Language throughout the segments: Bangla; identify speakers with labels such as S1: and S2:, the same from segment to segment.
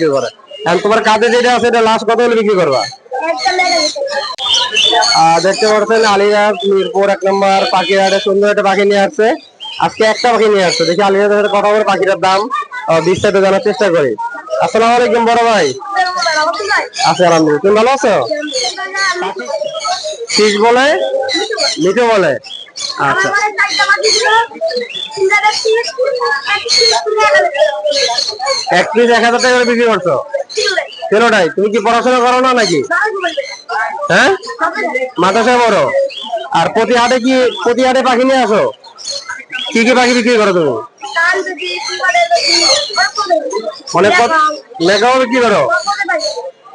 S1: বিক্রি করে। এখন তোমার কাঁধে যেটা আছে এটা লাস্ট কত হলে বিক্রি করবা? দেখতে পাচ্ছেন আলিয়ার মিরপুর, এক নম্বর, পাখিরহাটে সুন্দর একটা পাখি নিয়ে আসছে। আজকে একটা পাখি নিয়ে আসছে। দেখি আলিয়ার সাথে কথা বলে পাখিটার দাম বিস্তারিত জানার চেষ্টা করি। আসসালামু আলাইকুম, বড় ভাই। আছে আলহামদুলিল্লাহ। তুমি ভালো আছো? শীষ বলে? মিঠে বলে? আচ্ছা। এক পিস এক হাজার টাকা করে বিক্রি করছ? কেনটাই? তুমি কি পড়াশোনা করো না নাকি? হ্যাঁ? মাদ্রাসায় বড় আর প্রতি হাটে কি প্রতি হাটে পাখি নিয়ে আসো? কি কি পাখি বিক্রি করো তুমি? মানে মেঘাও বিক্রি করো?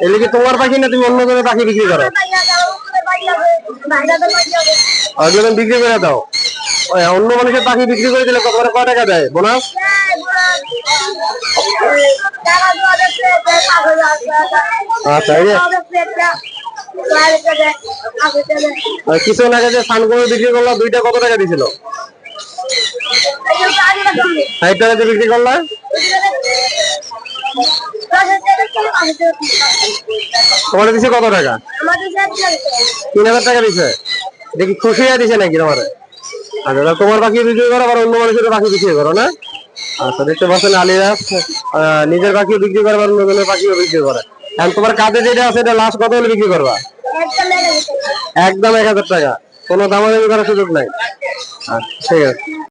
S1: এগুলো কি তোমার পাখি না তুমি অন্য কোনো পাখি বিক্রি করো? বিক্রি করে দাও। অন্য মানুষের পাখি বিক্রি করে দিলে কত করে? কয় টাকা দেয়? বোনাস? আচ্ছা কিছুক্ষণ আগে যে সানগুলো বিক্রি করল, দুইটা কত টাকা দিছিল? ষাট টাকা বিক্রি করলা? তোমার দিছে কত টাকা? তিন হাজার টাকা দিছে। দেখি খুশি হয়ে দিছে নাকি তোমার? আচ্ছা তোমার পাখি বিক্রি করো আবার অন্য মানুষের পাখি বিক্রি করো না? আচ্ছা দেখতে পাচ্ছেন আলিরা আহ, নিজের পাখি বিক্রি করে আবার অন্য জনের পাখিও বিক্রি করে। এখন তোমার কাঁধে যেটা আছে এটা লাস্ট কত হলে বিক্রি করবা? একদম এক হাজার টাকা। কোনো দামাদামি করার সুযোগ নাই? আচ্ছা ঠিক আছে।